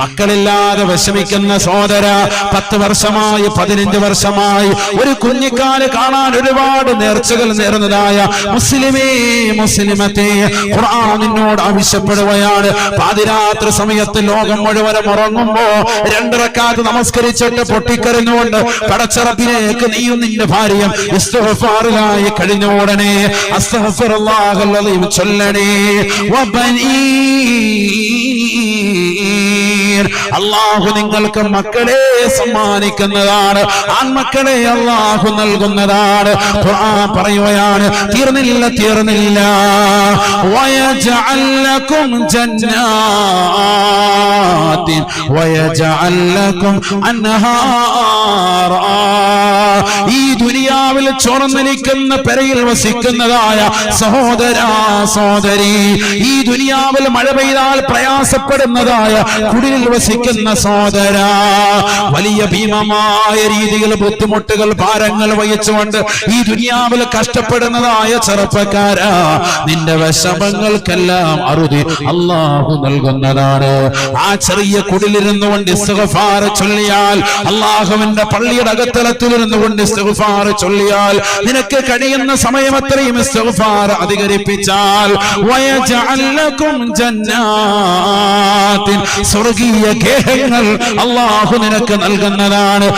മക്കളില്ലാതെ വിഷമിക്കുന്ന സോദര പത്ത് വർഷമായി പതിനഞ്ച് വർഷമായി ഒരു കുഞ്ഞിക്കാൽ കാണാൻ ഒരുപാട് നേർച്ചകൾ നേർന്നതായ മുസ്ലിമേ മുസ്ലിമത്തെ ഖുർആൻ നിന്നോട് ആവശ്യപ്പെടുകയാണ്. പാതിരാത്രി സമയത്ത് ലോകം മുഴുവനും ഉറങ്ങുമ്പോ രണ്ടിറക്കാത്ത് നമസ്കരിച്ചിട്ട് പൊട്ടിക്കരഞ്ഞുകൊണ്ട് പടച്ചറപ്പിലേക്ക് നീയും നിന്റെ ഭാര്യയും ഇസ്തഫാറിലായി കഴിഞ്ഞ ഉടനെ അസ്തഗ്ഫിറുല്ലാഹൽ ചൊല്ലണേ. വബനീർ അള്ളാഹു നിങ്ങൾക്ക് മക്കളെ സമ്മാനിക്കുന്നതാണ്. ആൺമക്കളെ അള്ളാഹു നൽകുന്നതാണ്. പറയുകയാണ് തീർന്നില്ല തീർന്നില്ല. ഈ ദുനിയാവിൽ ചോർന്നിരിക്കുന്ന പെരയിൽ വസിക്കുന്നതായ സഹോദര സഹോദരി ഈ ദുനിയാവിൽ മഴ പെയ്താൽ പ്രയാസപ്പെടുന്നതായ കുടിലിൽ വസിക്കുന്ന സഹോദര വലിയ ഭീമമായ രീതിയിൽ ബുദ്ധിമുട്ടുകൾ ഭാരങ്ങൾ വഹിച്ചുകൊണ്ട് ഈ ദുനിയാവിൽ കഷ്ടപ്പെടുന്നതായ ചെറുപ്പക്കാരാ നിന്റെ വിഷമങ്ങൾക്കെല്ലാം അറുതി അള്ളാഹു നൽകുന്നതാണ്. ആ ചെറിയ കുടിലിരുന്നു കൊണ്ട് ചൊല്ലിയാൽ അള്ളാഹുവിന്റെ പള്ളിയുടെ അകത്തലത്തിലിരുന്നു കൊണ്ട് ഇസ്തിഗ്ഫാർ ചൊല്ലിയാൽ നിനക്ക് കഴിയുന്ന സമയം അത്രയും അധികരിപ്പിച്ചാൽ സ്വർഗീയ ഗേഹങ്ങൾ അള്ളാഹു നിനക്ക് നൽകുന്നതാണ്.